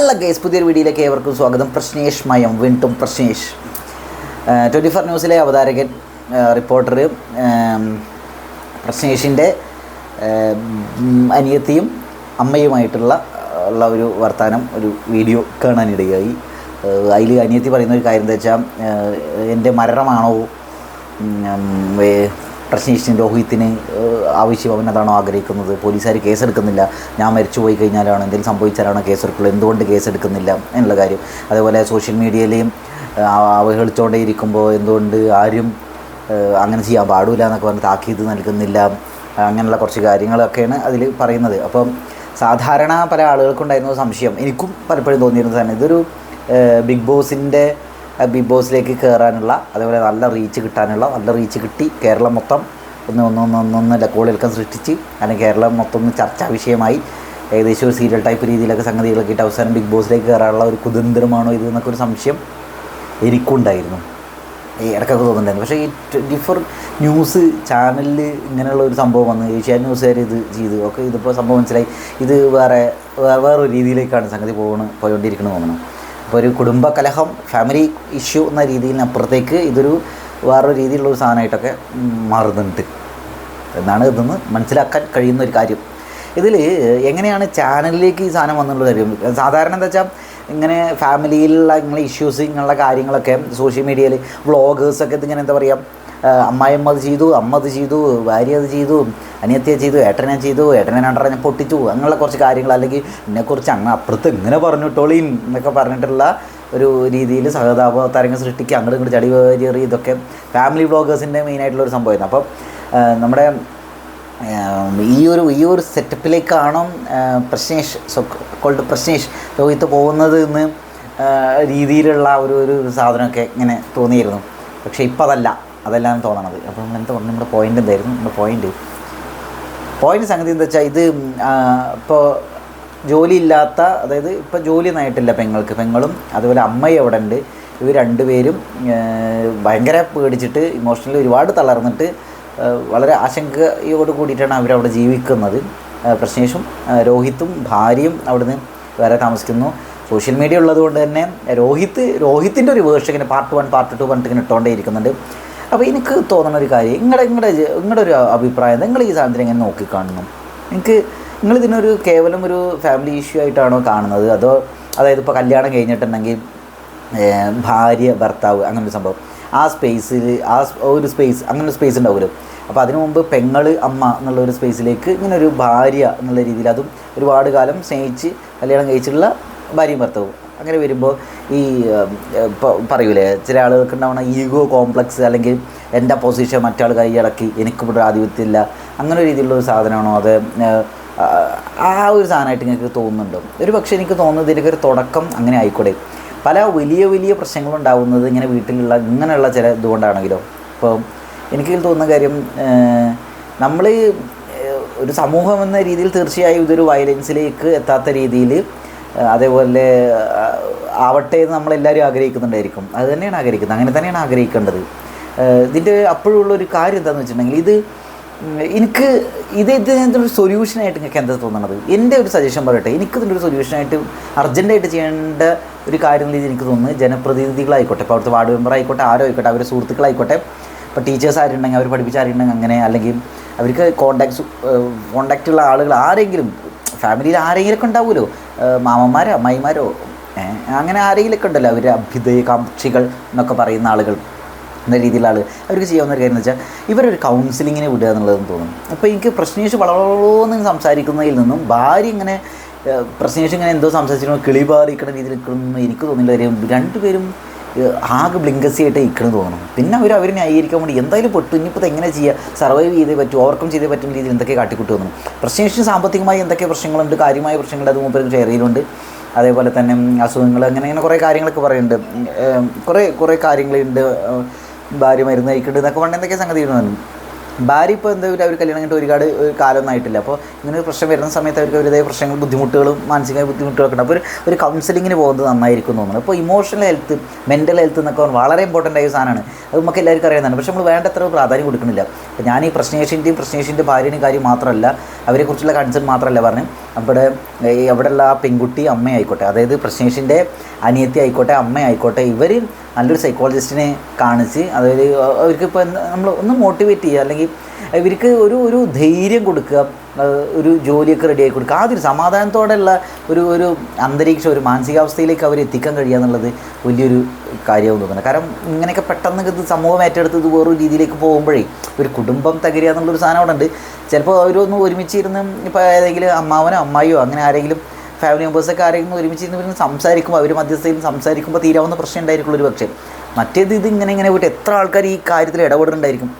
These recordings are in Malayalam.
ഹലോ ഗേസ് പുതിയൊരു വീഡിയോയിലേക്ക് ഏവർക്കും സ്വാഗതം. പ്രശ്നേഷ് മയം വീണ്ടും പ്രശ്നേഷ്. ട്വന്റി ഫോർ ന്യൂസിലെ അവതാരകൻ റിപ്പോർട്ടർ പ്രശ്നേഷിന്റെ അനിയത്തിയും അമ്മയുമായിട്ടുള്ള ഉള്ള ഒരു വർത്തമാനം ഒരു വീഡിയോ കാണാനിടയായി. അതിൽ അനിയത്തി പറയുന്ന ഒരു കാര്യം എന്താ വെച്ചാൽ എന്റെ മരണമാണോ പ്രശ്നേഷിന് രോഹിത്തിന് ആവശ്യം അവൻ അതാണോ ആഗ്രഹിക്കുന്നത്? പോലീസുകാർ കേസെടുക്കുന്നില്ല. ഞാൻ മരിച്ചു പോയി കഴിഞ്ഞാലാണ്? എന്തെങ്കിലും സംഭവിച്ചാലാണോ കേസെടുക്കുള്ളൂ? എന്തുകൊണ്ട് കേസെടുക്കുന്നില്ല എന്നുള്ള കാര്യം. അതേപോലെ സോഷ്യൽ മീഡിയയിലെയും അവഹേളിച്ചുകൊണ്ടേ ഇരിക്കുമ്പോൾ എന്തുകൊണ്ട് ആരും അങ്ങനെ ചെയ്യാൻ പാടില്ല എന്നൊക്കെ പറഞ്ഞ് താക്കീത് നൽകുന്നില്ല. അങ്ങനെയുള്ള കുറച്ച് കാര്യങ്ങളൊക്കെയാണ് അതിൽ പറയുന്നത്. അപ്പം സാധാരണ പല ആളുകൾക്കുണ്ടായിരുന്ന സംശയം. എനിക്കും പലപ്പോഴും തോന്നിയിരുന്നത് തന്നെ ഇതൊരു ബിഗ് ബോസിന്റെ ബിഗ് ബോസിലേക്ക് കയറാനുള്ള അതേപോലെ നല്ല റീച്ച് കിട്ടാനുള്ള നല്ല റീച്ച് കിട്ടി കേരളം മൊത്തം ഒന്ന് ഒന്ന് ഒന്ന് ഒന്ന് ഒന്ന് സൃഷ്ടിച്ച് അല്ലെങ്കിൽ കേരളം മൊത്തം ഒന്ന് ചർച്ചാ വിഷയമായി. ഏകദേശം ഒരു സീരിയൽ ടൈപ്പ് രീതിയിലൊക്കെ സംഗതികളൊക്കെ അവസാനം ബിഗ് ബോസിലേക്ക് കയറാനുള്ള ഒരു കുതന്ത്രമാണോ ഇത് എന്നൊക്കെ ഒരു സംശയം എനിക്കുണ്ടായിരുന്നു. ഈ ഇടയ്ക്കൊക്കെ തോന്നുന്നുണ്ടായിരുന്നു. പക്ഷേ ഈ ഡിഫർ ഫോർ ന്യൂസ് ചാനലിൽ ഇങ്ങനെയുള്ള ഒരു സംഭവം വന്ന്. ന്യൂസ് ന്യൂസുകാർ ഇത് ചെയ്തു. ഒക്കെ ഇതിപ്പോൾ സംഭവം മനസ്സിലായി. ഇത് വേറെ വേറെ രീതിയിലേക്കാണ് സംഗതി പോകണം പോയിക്കൊണ്ടിരിക്കണമെന്ന് തോന്നുന്നു. ഒരു കുടുംബ കലഹം ഫാമിലി ഇഷ്യൂ എന്ന രീതിയിൽ അപ്പുറത്തേക്ക് ഇതൊരു വേറൊരു രീതിയിലുള്ള ഒരു സാധനമായിട്ടൊക്കെ മാറുന്നുണ്ട്. എന്നാണ് ഇതെന്ന് മനസ്സിലാക്കാൻ കഴിയുന്ന ഒരു കാര്യം. ഇതിൽ എങ്ങനെയാണ് ചാനലിലേക്ക് ഈ സാധനം വന്നുള്ള കാര്യം? സാധാരണ എന്താ വെച്ചാൽ ഇങ്ങനെ ഫാമിലിയിലുള്ള ഇങ്ങനെ ഇഷ്യൂസ് ഇങ്ങനെയുള്ള കാര്യങ്ങളൊക്കെ സോഷ്യൽ മീഡിയയിൽ വ്ളോഗേഴ്സൊക്കെ ഇതിങ്ങനെ എന്താ പറയുക അമ്മായിയമ്മ അത് ചെയ്തു അമ്മ അത് ചെയ്തു ഭാര്യ അത് ചെയ്തു അനിയത്തിയെ ചെയ്തു ഏട്ടനെ ചെയ്തു ഏട്ടനെ രണ്ടര ഞാൻ പൊട്ടിച്ചു അങ്ങനെയുള്ള കുറച്ച് കാര്യങ്ങൾ. അല്ലെങ്കിൽ എന്നെക്കുറിച്ച് അങ്ങ് അപ്പുറത്ത് ഇങ്ങനെ പറഞ്ഞിട്ടോളീൻ എന്നൊക്കെ പറഞ്ഞിട്ടുള്ള ഒരു രീതിയിൽ സഹതാപ തരംഗം സൃഷ്ടിക്കുക അങ്ങോട്ട് ഇങ്ങോട്ട് ചടി ഇതൊക്കെ ഫാമിലി വ്ളോഗേഴ്സിന്റെ മെയിനായിട്ടുള്ള ഒരു സംഭവമായിരുന്നു. അപ്പം നമ്മുടെ ഈ ഒരു ഈ ഒരു സെറ്റപ്പിലേക്കാണോ പ്രശ്നേഷ് കോൾഡ് പ്രശ്നേഷ് രോഹിത്ത് പോകുന്നത് എന്ന് രീതിയിലുള്ള ഒരു ഒരു സാധനമൊക്കെ ഇങ്ങനെ തോന്നിയിരുന്നു. പക്ഷേ ഇപ്പം അതല്ല അതല്ല തോന്നണത്. അപ്പം എന്താ പറഞ്ഞു? നമ്മുടെ പോയിന്റ് എന്തായിരുന്നു? നമ്മുടെ പോയിന്റ് പോയിന്റ് സംഗതി എന്താ വെച്ചാൽ ഇത് ഇപ്പോൾ ജോലിയില്ലാത്ത അതായത് ഇപ്പോൾ ജോലി ആയിട്ടില്ല പെങ്ങൾക്ക്. പെങ്ങളും അതുപോലെ അമ്മയും അവിടെ ഉണ്ട്. ഇവർ രണ്ടുപേരും ഭയങ്കര പേടിച്ചിട്ട് ഇമോഷണലി ഒരുപാട് തളർന്നിട്ട് വളരെ ആശങ്കയോട് കൂടിയിട്ടാണ് അവരവിടെ ജീവിക്കുന്നത്. പ്രശ്നേഷും രോഹിത്തും ഭാര്യയും അവിടുന്ന് വേറെ താമസിക്കുന്നു. സോഷ്യൽ മീഡിയ ഉള്ളതുകൊണ്ട് തന്നെ രോഹിത്ത് രോഹിത്തിന്റെ ഒരു വേർഷൻ ഇങ്ങനെ പാർട്ട് വൺ പാർട്ട് ടു പറഞ്ഞിട്ട് ഇങ്ങനെ ഇട്ടുകൊണ്ടേ ഇരിക്കുന്നുണ്ട്. അപ്പോൾ എനിക്ക് തോന്നുന്ന ഒരു കാര്യം നിങ്ങളുടെ നിങ്ങളുടെ നിങ്ങളുടെ ഒരു അഭിപ്രായം നിങ്ങൾ ഈ സാധനത്തിന് എങ്ങനെ നോക്കിക്കാണുന്നു? എനിക്ക് നിങ്ങൾ ഇതിനൊരു കേവലം ഒരു ഫാമിലി ഇഷ്യൂ ആയിട്ടാണോ കാണുന്നത്? അതോ അതായത് ഇപ്പോൾ കല്യാണം കഴിഞ്ഞിട്ടുണ്ടെങ്കിൽ ഭാര്യ ഭർത്താവ് അങ്ങനെ ഒരു സംഭവം. ആ സ്പേസിൽ ആ ഒരു സ്പേസ് അങ്ങനെ സ്പേസ് ഉണ്ടാവുമല്ലോ. അപ്പോൾ അതിനു മുമ്പ് പെങ്ങൾ അമ്മ എന്നുള്ള ഒരു സ്പേസിലേക്ക് ഇങ്ങനെ ഒരു ഭാര്യ എന്നുള്ള രീതിയിൽ അതും ഒരുപാട് കാലം സ്നേഹിച്ച് കല്യാണം കഴിച്ചിട്ടുള്ള ഭാര്യയും ഭർത്താവും. അങ്ങനെ വരുമ്പോൾ ഈ പറയൂലേ ചില ആളുകൾക്ക് ഉണ്ടാവുന്ന ഈഗോ കോംപ്ലക്സ് അല്ലെങ്കിൽ എന്റെ പൊസിഷൻ മറ്റാൾ കൈയടക്കി എനിക്കിവിടെ ആധിപത്യമില്ല അങ്ങനെ രീതിയിലുള്ള ഒരു സാധനമാണോ? അത് ആ ഒരു സാധനമായിട്ട് നിങ്ങൾക്ക് തോന്നുന്നുണ്ടോ? ഒരു പക്ഷേ എനിക്ക് തോന്നുന്നത് ഇതിലൊക്കെ ഒരു തുടക്കം അങ്ങനെ ആയിക്കോട്ടെ പല വലിയ വലിയ പ്രശ്നങ്ങളുണ്ടാവുന്നത് ഇങ്ങനെ വീട്ടിലുള്ള ഇങ്ങനെയുള്ള ചില ഇതുകൊണ്ടാണെങ്കിലോ? ഇപ്പോൾ എനിക്ക് തോന്നുന്ന കാര്യം നമ്മൾ ഒരു സമൂഹം എന്ന രീതിയിൽ തീർച്ചയായും ഇതൊരു വയലൻസിലേക്ക് എത്താത്ത രീതിയിൽ അതേപോലെ ആവട്ടെ എന്ന് നമ്മളെല്ലാവരും ആഗ്രഹിക്കുന്നുണ്ടായിരിക്കും. അത് തന്നെയാണ് ആഗ്രഹിക്കുന്നത്. അങ്ങനെ തന്നെയാണ് ആഗ്രഹിക്കേണ്ടത്. ഇതിന്റെ അപ്പോഴുള്ള ഒരു കാര്യം എന്താണെന്ന് വെച്ചിട്ടുണ്ടെങ്കിൽ ഇത് എനിക്ക് ഇത് ഇതിനൊരു സൊല്യൂഷനായിട്ട് നിങ്ങൾക്ക് എന്താ തോന്നണത്? എന്റെ ഒരു സജഷൻ പറയട്ടെ. എനിക്ക് ഇതിന്റെ ഒരു സൊല്യൂഷനായിട്ട് അർജന്റായിട്ട് ചെയ്യേണ്ട ഒരു കാര്യം എന്ന് എനിക്ക് തോന്നുന്നു ജനപ്രതിനിധികളായിക്കോട്ടെ ഇപ്പോൾ അവിടുത്തെ വാർഡ് മെമ്പർ ആയിക്കോട്ടെ ആരോ ആയിക്കോട്ടെ അവരുടെ സുഹൃത്തുക്കളായിക്കോട്ടെ ഇപ്പോൾ ടീച്ചേഴ്സ് ആരുണ്ടെങ്കിൽ അവർ പഠിപ്പിച്ച ആരുണ്ടെങ്കിൽ അങ്ങനെ അല്ലെങ്കിൽ അവർക്ക് കോണ്ടാക്ട്സ് കോണ്ടാക്റ്റുള്ള ആളുകൾ ആരെങ്കിലും ഫാമിലിയിൽ ആരെങ്കിലുമൊക്കെ ഉണ്ടാവുമല്ലോ. ഏഹ് മാമന്മാരോ അമ്മായിമാരോ അങ്ങനെ ആരെങ്കിലുമൊക്കെ ഉണ്ടല്ലോ അവർ അഭ്യുദയകാംക്ഷികൾ എന്നൊക്കെ പറയുന്ന ആളുകൾ എന്ന രീതിയിലുള്ള ആൾ അവർക്ക് ചെയ്യാവുന്ന ഒരു കാര്യം എന്ന് വെച്ചാൽ ഇവരൊരു കൗൺസിലിങ്ങിനെ വിടുക എന്നുള്ളതെന്ന് തോന്നുന്നു. അപ്പോൾ എനിക്ക് പ്രശ്നേഷ് വളവളോന്ന് സംസാരിക്കുന്നതിൽ നിന്നും ഭാര്യ ഇങ്ങനെ പ്രശ്നേഷ് ഇങ്ങനെ എന്തോ സംസാരിച്ചിരുന്നു കിളി പാറിക്കുന്ന രീതിയിൽ നിൽക്കണമെന്ന് എനിക്ക് തോന്നില്ല കാര്യം രണ്ടുപേരും ആകെ ബ്ലിങ്കസി ആയിട്ട് ഇരിക്കണം തോന്നുന്നു. പിന്നെ അവർ അവരെ ന്യായീകരിക്കാൻ വേണ്ടി എന്തായാലും പെട്ടു. ഇനിയിപ്പോൾ എങ്ങനെ ചെയ്യുക സർവൈവ് ചെയ്തേ പറ്റും ഓവർകം ചെയ്തേ പറ്റുന്ന രീതിയിൽ എന്തൊക്കെ കാട്ടിക്കൂട്ടി തോന്നുന്നു. പ്രശ്നേഷിന് സാമ്പത്തികമായി എന്തൊക്കെ പ്രശ്നങ്ങളുണ്ട്? കാര്യമായ പ്രശ്നങ്ങൾ അത് മൂപ്പർക്ക് ഷെയർ ചെയ്യലുണ്ട്. അതേപോലെ തന്നെ അസുഖങ്ങൾ അങ്ങനെ അങ്ങനെ കുറേ കാര്യങ്ങളൊക്കെ പറയുന്നുണ്ട്. കുറേ കുറേ കാര്യങ്ങളുണ്ട്. ഭാര്യ മരുന്ന് കഴിക്കുന്നുണ്ട് എന്നൊക്കെ പറഞ്ഞ എന്തൊക്കെ സംഗതി ഇടുന്നുണ്ട്. ഭാര്യ ഇപ്പോൾ എന്താ അവർ കല്യാണം കഴിഞ്ഞിട്ട് ഒരുപാട് ഒരു കാലമൊന്നും ആയിട്ടില്ല. അപ്പോൾ ഇങ്ങനെ ഒരു പ്രശ്നം വരുന്ന സമയത്ത് അവർക്ക് അവരുടേതായ പ്രശ്നങ്ങൾ ബുദ്ധിമുട്ടുകളും മാനസികമായ ബുദ്ധിമുട്ടുകളൊക്കെ ഉണ്ട്. അപ്പോൾ ഒരു ഒരു കൗൺസിലിങ്ങിന് പോകുന്നത് നന്നായിരിക്കും തോന്നുന്നു. അപ്പോൾ ഇമോഷണൽ ഹെൽത്ത് മെന്റൽ ഹെൽത്ത് എന്നൊക്കെ വളരെ ഇമ്പോർട്ടന്റ് ആയ സാധനമാണ്. അത് നമുക്ക് എല്ലാവർക്കും അറിയുന്നതാണ് പക്ഷേ നമ്മൾ വേണ്ടത്ര പ്രാധാന്യം കൊടുക്കുന്നില്ല. അപ്പോൾ ഞാൻ ഈ പ്രശ്നേഷിന്റെയും പ്രശ്നേഷിന്റെ ഭാര്യയുടെയും കാര്യം മാത്രമല്ല അവരെക്കുറിച്ചുള്ള കൺസേൺ മാത്രമല്ല പറഞ്ഞു അവിടെ ഈ അവിടെയുള്ള ആ പെൺകുട്ടി അമ്മയായിക്കോട്ടെ അതായത് പ്രശ്നേഷിന്റെ അനിയത്തി ആയിക്കോട്ടെ അമ്മയായിക്കോട്ടെ ഇവർ നല്ലൊരു സൈക്കോളജിസ്റ്റിനെ കാണിച്ച് അതായത് അവർക്ക് ഇപ്പോൾ നമ്മൾ ഒന്ന് മോട്ടിവേറ്റ് ചെയ്യുക. അല്ലെങ്കിൽ ഇവർക്ക് ഒരു ഒരു ധൈര്യം കൊടുക്കുക ഒരു ജോലിയൊക്കെ റെഡിയാക്കി കൊടുക്കുക. ആദ്യം ഒരു സമാധാനത്തോടെയുള്ള ഒരു ഒരു അന്തരീക്ഷം ഒരു മാനസികാവസ്ഥയിലേക്ക് അവർ എത്തിക്കാൻ കഴിയുക എന്നുള്ളത് വലിയൊരു കാര്യമെന്ന് തോന്നുന്നത് കാരണം ഇങ്ങനെയൊക്കെ പെട്ടെന്ന് ഇത് സമൂഹം ഏറ്റെടുത്ത് ഇത് വേറൊരു രീതിയിലേക്ക് പോകുമ്പോഴേ ഒരു കുടുംബം തകരുക എന്നുള്ളൊരു സാധനം അവിടെ ഉണ്ട്. ചിലപ്പോൾ അവരൊന്ന് ഒരുമിച്ചിരുന്ന് ഇപ്പോൾ ഏതെങ്കിലും അമ്മാവനോ അമ്മായിയോ അങ്ങനെ ആരെങ്കിലും ഫാമിലി മെമ്പേഴ്സൊക്കെ ആരെങ്കിലും ഒരുമിച്ച് ഇരുന്ന് സംസാരിക്കുമ്പോൾ അവർ മധ്യസ്ഥയിൽ സംസാരിക്കുമ്പോൾ തീരാവുന്ന പ്രശ്നം ഉണ്ടായിരിക്കുള്ളൂ ഒരു പക്ഷേ മറ്റേത് ഇത് ഇങ്ങനെ ഇങ്ങനെ പോയിട്ട് എത്ര ആൾക്കാർ ഈ കാര്യത്തിൽ ഇടപെടുന്നുണ്ടായിരിക്കും?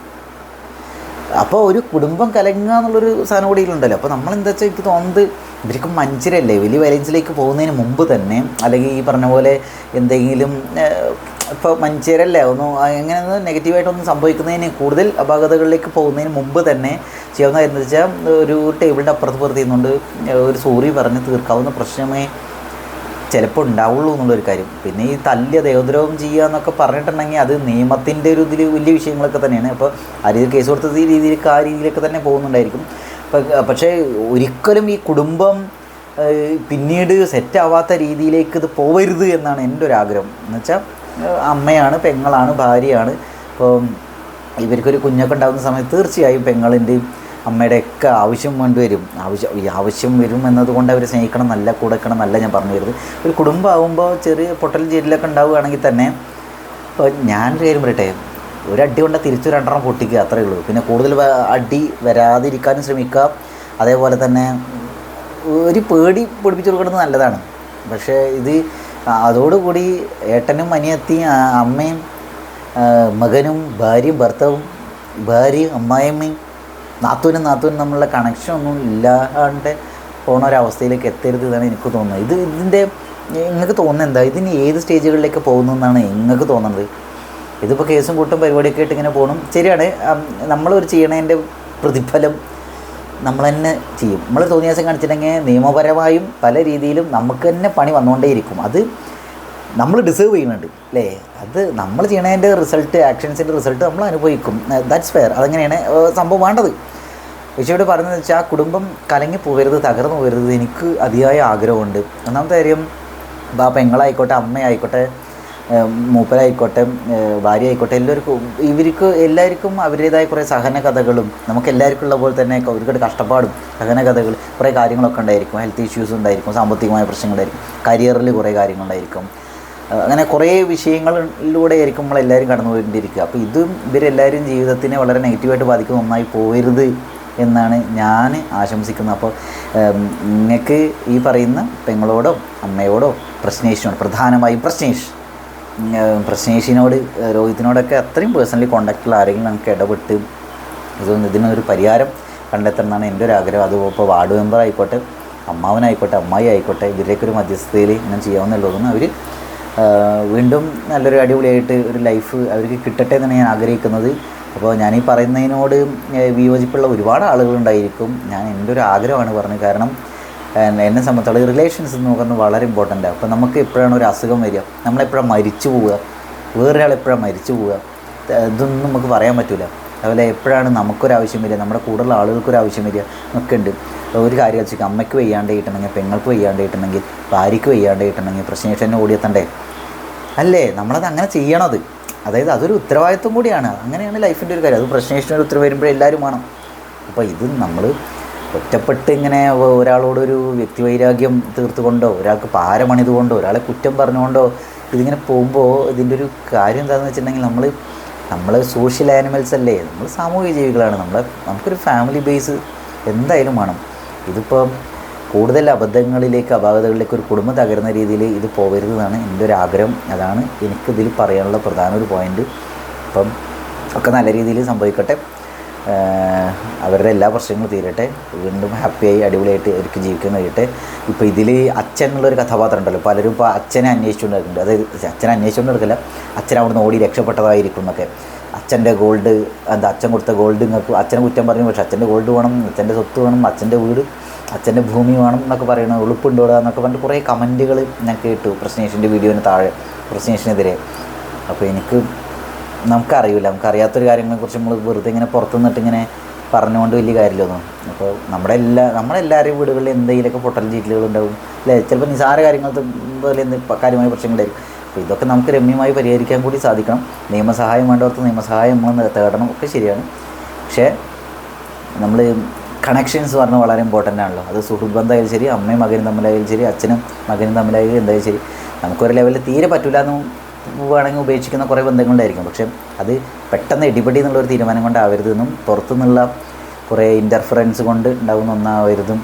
അപ്പോൾ ഒരു കുടുംബം കലങ്ങുക എന്നുള്ളൊരു സാധനം കൂടി ഉണ്ടല്ലോ അപ്പോൾ നമ്മൾ എന്താ വെച്ചാൽ എനിക്ക് തോന്നുന്നത് ഇവർക്ക് മനുഷ്യരല്ലേ വലിയ വയലൻസിലേക്ക് പോകുന്നതിന് മുമ്പ് തന്നെ അല്ലെങ്കിൽ ഈ പറഞ്ഞ പോലെ എന്തെങ്കിലും ഇപ്പോൾ മഞ്ചേരല്ലേ? ഒന്ന് എങ്ങനെ നെഗറ്റീവായിട്ടൊന്നും സംഭവിക്കുന്നതിന് കൂടുതൽ അപാകതകളിലേക്ക് പോകുന്നതിന് മുമ്പ് തന്നെ ചെയ്യാവുന്ന എന്താ വെച്ചാൽ ഒരു ടേബിളിന്റെ അപ്പുറത്ത് പുറത്ത് ചെയ്യുന്നുണ്ട് ഒരു സോറി പറഞ്ഞ് തീർക്കാവുന്ന പ്രശ്നമേ ചിലപ്പോൾ ഉണ്ടാവുള്ളൂ എന്നുള്ളൊരു കാര്യം. പിന്നെ ഈ തല്ലിയ ദേവദ്രോഹം ചെയ്യുക എന്നൊക്കെ പറഞ്ഞിട്ടുണ്ടെങ്കിൽ അത് നിയമത്തിന്റെ ഒരു ഇതിൽ വലിയ വിഷയങ്ങളൊക്കെ തന്നെയാണ്. അപ്പോൾ ആ രീതിയിൽ കേസ് കൊടുത്തത് ഈ രീതിയിൽ ആ രീതിയിലൊക്കെ തന്നെ പോകുന്നുണ്ടായിരിക്കും. പക്ഷേ ഒരിക്കലും ഈ കുടുംബം പിന്നീട് സെറ്റാവാത്ത രീതിയിലേക്ക് ഇത് പോവരുത് എന്നാണ് എന്റെ ഒരു ആഗ്രഹം. എന്ന് വെച്ചാൽ അമ്മയാണ് പെങ്ങളാണ് ഭാര്യയാണ്. അപ്പോൾ ഇവർക്കൊരു കുഞ്ഞൊക്കെ ഉണ്ടാകുന്ന സമയത്ത് തീർച്ചയായും പെങ്ങളിന്റെയും അമ്മയുടെ ഒക്കെ ആവശ്യം വേണ്ടി വരും ആവശ്യം ഈ ആവശ്യം വരും എന്നതുകൊണ്ട് അവർ സ്നേഹിക്കണം നല്ല കൂടെ നല്ല ഞാൻ പറഞ്ഞു വരുന്നത്. ഒരു കുടുംബമാകുമ്പോൾ ചെറിയ പൊട്ടൽ ചേരിലൊക്കെ ഉണ്ടാവുകയാണെങ്കിൽ തന്നെ ഞാനൊരു കാര്യം പറയട്ടെ ഒരു അടി കൊണ്ട് തിരിച്ചു രണ്ടെണ്ണം പൊട്ടിക്കുക അത്രയേ ഉള്ളൂ. പിന്നെ കൂടുതൽ അടി വരാതിരിക്കാനും ശ്രമിക്കുക. അതേപോലെ തന്നെ ഒരു പേടി പൊടിപ്പിച്ചു കൊടുക്കുന്നത് നല്ലതാണ്. പക്ഷേ ഇത് അതോടുകൂടി ഏട്ടനും അനിയത്തിയും അമ്മയും മകനും ഭാര്യയും ഭർത്താവും ഭാര്യയും അമ്മായിയമ്മയും നാത്തൂനും നാത്തൂനും നമ്മളുടെ കണക്ഷൻ ഒന്നും ഇല്ലാണ്ട് പോണ ഒരവസ്ഥയിലേക്ക് എത്തരുത് എന്നാണ് എനിക്ക് തോന്നുന്നത്. ഇത് ഇതിന്റെ നിങ്ങൾക്ക് തോന്നുന്നത് എന്താ? ഇതിന് ഏത് സ്റ്റേജുകളിലേക്ക് പോകുന്നു എന്നാണ് നിങ്ങൾക്ക് തോന്നുന്നത്? ഇതിപ്പോൾ കേസും കൂട്ടും പരിപാടിയൊക്കെ ആയിട്ട് ഇങ്ങനെ പോകണം ശരിയാണ്. നമ്മളൊരു ചെയ്യണതിന്റെ പ്രതിഫലം നമ്മൾ തന്നെ ചെയ്യും. നമ്മൾ തോന്നിയാസം കാണിച്ചിട്ടുണ്ടെങ്കിൽ നിയമപരമായും പല രീതിയിലും നമുക്ക് തന്നെ പണി വന്നുകൊണ്ടേയിരിക്കും. അത് നമ്മൾ ഡിസേർവ് ചെയ്യുന്നുണ്ട് അല്ലേ? അത് നമ്മൾ ചെയ്യണതിന്റെ റിസൾട്ട് ആക്ഷൻസിന്റെ റിസൾട്ട് നമ്മൾ അനുഭവിക്കും. ദാറ്റ്സ് ഫെയർ അതങ്ങനെയാണ് സംഭവം വേണ്ടത്. യേശുവിടെ പറഞ്ഞതെന്ന് വെച്ചാൽ ആ കുടുംബം കലങ്ങി പോകരുത് തകർന്നു പോകരുത് എനിക്ക് അതിയായ ആഗ്രഹമുണ്ട്. ഒന്നാമത്തെ കാര്യം ഇപ്പോൾ ആ പെങ്ങളായിക്കോട്ടെ അമ്മയായിക്കോട്ടെ മൂപ്പരായിക്കോട്ടെ ഭാര്യ ആയിക്കോട്ടെ എല്ലാവർക്കും ഇവർക്ക് എല്ലാവർക്കും അവരുടേതായ കുറേ സഹന കഥകളും നമുക്ക് എല്ലാവർക്കും ഉള്ള പോലെ തന്നെ ഒരുപാട് കഷ്ടപ്പാടും സഹന കഥകൾ കുറേ കാര്യങ്ങളൊക്കെ ഉണ്ടായിരിക്കും. ഹെൽത്ത് ഇഷ്യൂസ് ഉണ്ടായിരിക്കും സാമ്പത്തികമായ പ്രശ്നങ്ങളായിരിക്കും കരിയറിൽ കുറേ കാര്യങ്ങളുണ്ടായിരിക്കും അങ്ങനെ കുറേ വിഷയങ്ങളിലൂടെ ആയിരിക്കും നമ്മളെല്ലാവരും കടന്നു പോയിട്ടിരിക്കുക അപ്പോൾ ഇതും ഇവരെല്ലാവരും ജീവിതത്തിനെ വളരെ നെഗറ്റീവായിട്ട് ബാധിക്കുന്ന ഒന്നായി പോകരുത് എന്നാണ് ഞാൻ ആശംസിക്കുന്നത്. അപ്പോൾ നിങ്ങൾക്ക് ഈ പറയുന്ന പെങ്ങളോടോ അമ്മയോടോ പ്രശ്നേഷിനോട് പ്രധാനമായും പ്രശ്നേഷ് പ്രശ്നേഷിനോട് രോഹിത്തിനോടൊക്കെ അത്രയും പേഴ്സണലി കോണ്ടാക്റ്റുള്ള ആരെങ്കിലും നമുക്ക് ഇടപെട്ട് ഇതൊന്ന് ഇതിനൊരു പരിഹാരം കണ്ടെത്തണം എന്നാണ് എന്റെ ഒരു ആഗ്രഹം. അത് ഇപ്പോൾ വാർഡ് മെമ്പർ ആയിക്കോട്ടെ അമ്മാവനായിക്കോട്ടെ അമ്മായി ആയിക്കോട്ടെ ഇവരുടെയൊക്കെ ഒരു മധ്യസ്ഥതയിൽ ഇങ്ങനെ ചെയ്യാവുന്നുള്ളതെന്ന് അവർ വീണ്ടും നല്ലൊരു അടിപൊളിയായിട്ട് ഒരു ലൈഫ് അവർക്ക് കിട്ടട്ടെ എന്നാണ് ഞാൻ ആഗ്രഹിക്കുന്നത്. അപ്പോൾ ഞാൻ ഈ പറയുന്നതിനോട് വിയോജിപ്പുള്ള ഒരുപാട് ആളുകളുണ്ടായിരിക്കും ഞാൻ എന്റെ ഒരു ആഗ്രഹമാണ് പറഞ്ഞത്. കാരണം എന്നെ സംബന്ധിച്ചുള്ള റിലേഷൻസ് എന്ന് പറയുന്നത് വളരെ ഇമ്പോർട്ടന്റ് ആണ്. അപ്പോൾ നമുക്ക് എപ്പോഴാണ് ഒരു അസുഖം വരിക? നമ്മളെപ്പോഴാണ് മരിച്ചു പോവുക? വേറൊരാൾ എപ്പോഴാണ് മരിച്ചു പോവുക? ഇതൊന്നും നമുക്ക് പറയാൻ പറ്റില്ല അതുപോലെ എപ്പോഴാണ് നമുക്കൊരു ആവശ്യം വരിക? നമ്മുടെ കൂടുതലുള്ള ആളുകൾക്കൊരു ആവശ്യം വരിക? ഒക്കെ ഉണ്ട്. ഒരു കാര്യം വെച്ചാൽ അമ്മയ്ക്ക് വയ്യാണ്ട് കിട്ടണമെങ്കിൽ പെങ്ങൾക്ക് വയ്യാണ്ട് കിട്ടണമെങ്കിൽ ഭാര്യയ്ക്ക് വയ്യാണ്ട് കിട്ടണമെങ്കിൽ പ്രശ്നേഷനെ ഓടിയെത്തണ്ടേ അല്ലേ? നമ്മളത് അങ്ങനെ ചെയ്യണത്. അതായത് അതൊരു ഉത്തരവാദിത്വം കൂടിയാണ്. അങ്ങനെയാണ് ലൈഫിന്റെ ഒരു കാര്യം. അത് പ്രശ്നേഷന് ഒരു ഉത്തരവ് വരുമ്പോഴേ എല്ലാവരും വേണം. അപ്പോൾ ഇത് നമ്മൾ ഒറ്റപ്പെട്ട് ഇങ്ങനെ ഒരാളോടൊരു വ്യക്തിവൈരാഗ്യം തീർത്തുകൊണ്ടോ ഒരാൾക്ക് പാരമണിതുകൊണ്ടോ ഒരാളെ കുറ്റം പറഞ്ഞുകൊണ്ടോ ഇതിങ്ങനെ പോകുമ്പോൾ ഇതിന്റെ ഒരു കാര്യം എന്താണെന്ന് വെച്ചിട്ടുണ്ടെങ്കിൽ നമ്മൾ നമ്മൾ സോഷ്യൽ ആനിമൽസ് അല്ലേ? നമ്മൾ സാമൂഹിക ജീവികളാണ്. നമ്മൾ നമുക്കൊരു ഫാമിലി ബേസ് എന്തായാലും വേണം. ഇതിപ്പം കൂടുതൽ അബദ്ധങ്ങളിലേക്ക് അപാകതകളിലേക്ക് ഒരു കുടുംബം തകരുന്ന രീതിയിൽ ഇത് പോകരുതെന്നാണ് എന്റെ ഒരു ആഗ്രഹം അതാണ് എനിക്കിതിൽ പറയാനുള്ള പ്രധാന ഒരു പോയിന്റ് അപ്പം ഒക്കെ നല്ല രീതിയിൽ സംഭവിക്കട്ടെ. അവരുടെ എല്ലാ പ്രശ്നങ്ങളും തീരട്ടെ. വീണ്ടും ഹാപ്പിയായി അടിപൊളിയായിട്ട് അവർക്ക് ജീവിക്കാൻ കഴിയട്ടെ. ഇപ്പോൾ ഇതിൽ അച്ഛൻ എന്നുള്ളൊരു കഥാപാത്രം ഉണ്ടല്ലോ. പലരും ഇപ്പോൾ അച്ഛനെ അന്വേഷിച്ചുകൊണ്ട് നടക്കുന്നുണ്ട് അതായത് അച്ഛനെ അന്വേഷിച്ചുകൊണ്ട് നടക്കില്ല അച്ഛൻ അവിടുന്ന് ഓടി രക്ഷപ്പെട്ടതായിരിക്കും എന്നൊക്കെ. അച്ഛന്റെ ഗോൾഡ് എന്താ അച്ഛൻ കൊടുത്ത ഗോൾഡ് നിങ്ങൾക്ക് അച്ഛനെ കുറ്റം പറഞ്ഞു പക്ഷേ അച്ഛന്റെ ഗോൾഡ് വേണം അച്ഛന്റെ സ്വത്ത് വേണം അച്ഛന്റെ വീട് അച്ഛന്റെ ഭൂമി വേണം എന്നൊക്കെ പറയണം ഉളുപ്പുണ്ടോടാ എന്നൊക്കെ പറഞ്ഞിട്ട് കുറേ കമന്റുകൾ ഞാൻ കേട്ടു പ്രശ്നേഷിന്റെ വീഡിയോന് താഴെ പ്രശ്നേഷിനെതിരെ. അപ്പോൾ എനിക്ക് നമുക്കറിയില്ല നമുക്കറിയാത്തൊരു കാര്യങ്ങളെക്കുറിച്ച് നമ്മൾ വെറുതെ ഇങ്ങനെ പുറത്തു നിന്നിട്ട് ഇങ്ങനെ പറഞ്ഞുകൊണ്ട് വലിയ കാര്യമില്ലൊന്നും അപ്പോൾ നമ്മുടെ എല്ലാ നമ്മളെല്ലാവരുടെയും വീടുകളിൽ എന്തെങ്കിലുമൊക്കെ പൊട്ടൽ ചീറ്റലുകൾ ഉണ്ടാവും. അല്ലേ? ചിലപ്പോൾ നിസാര കാര്യങ്ങൾ എന്ത് കാര്യമായ പ്രശ്നങ്ങളായിരിക്കും അപ്പോൾ ഇതൊക്കെ നമുക്ക് രമ്യമായി പരിഹരിക്കാൻ കൂടി സാധിക്കണം. നിയമസഹായം വേണ്ടവർക്ക് നിയമസഹായം നമ്മൾ തേടണം ഒക്കെ ശരിയാണ്. പക്ഷേ നമ്മൾ കണക്ഷൻസ് പറഞ്ഞാൽ വളരെ ഇമ്പോർട്ടന്റ് ആണല്ലോ. അത് സുഹൃത്ത് ബന്ധമായാലും ശരി അമ്മയും മകനും തമ്മിലായാലും ശരി അച്ഛനും മകനും തമ്മിലായാലും എന്തായാലും ശരി. നമുക്കൊരു ലെവലിൽ തീരെ പറ്റില്ല എന്ന് വേണമെങ്കിൽ ഉപേക്ഷിക്കുന്ന കുറേ ബന്ധങ്ങളുണ്ടായിരിക്കും. പക്ഷേ അത് പെട്ടെന്ന് ഇടിപടി എന്നുള്ളൊരു തീരുമാനം കൊണ്ടാവരുതെന്നും പുറത്തുനിന്നുള്ള കുറേ ഇന്റർഫറൻസ് കൊണ്ട് ഉണ്ടാകുന്ന ഒന്നാവരുതും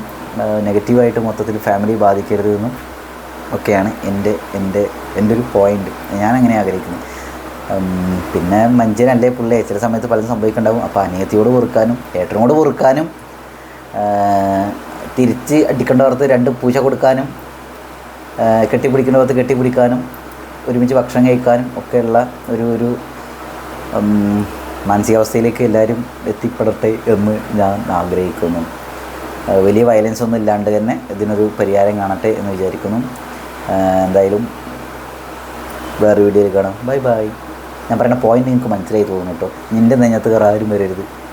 നെഗറ്റീവായിട്ട് മൊത്തത്തിൽ ഫാമിലി ബാധിക്കരുതെന്നും ഒക്കെയാണ് എന്റെ എന്റെ എന്റെ ഒരു പോയിന്റ് അങ്ങനെ ആഗ്രഹിക്കുന്നത് പിന്നെ മഞ്ചനല്ലേ പുള്ളേ? ചില സമയത്ത് പലതും സംഭവിക്കുന്നുണ്ടാവും. അപ്പോൾ അനിയത്തിയോട് പൊറുക്കാനും ഏട്ടനോട് പൊറുക്കാനും തിരിച്ച് അടിക്കേണ്ടവർക്ക് രണ്ട് പൂച്ച കൊടുക്കാനും കെട്ടിപ്പിടിക്കേണ്ടവർക്ക് കെട്ടിപ്പിടിക്കാനും ഒരുമിച്ച് ഭക്ഷണം കഴിക്കാനും ഒക്കെയുള്ള ഒരു ഒരു മാനസികാവസ്ഥയിലേക്ക് എല്ലാവരും എത്തിപ്പെടട്ടെ എന്ന് ഞാൻ ആഗ്രഹിക്കുന്നു. വലിയ വയലൻസ് ഒന്നും ഇല്ലാണ്ട് തന്നെ ഇതിനൊരു പരിഹാരം കാണട്ടെ എന്ന് വിചാരിക്കുന്നു. എന്തായാലും വേറെ വീഡിയോയിൽ കാണാം. Bye bye. ഞാൻ പറയുന്ന പോയിന്റ് നിങ്ങൾക്ക് മനസ്സിലായി തോന്നുന്നു കേട്ടോ. നിന്റെ നെഞ്ഞത്ത് കയറാരും വരരുത്.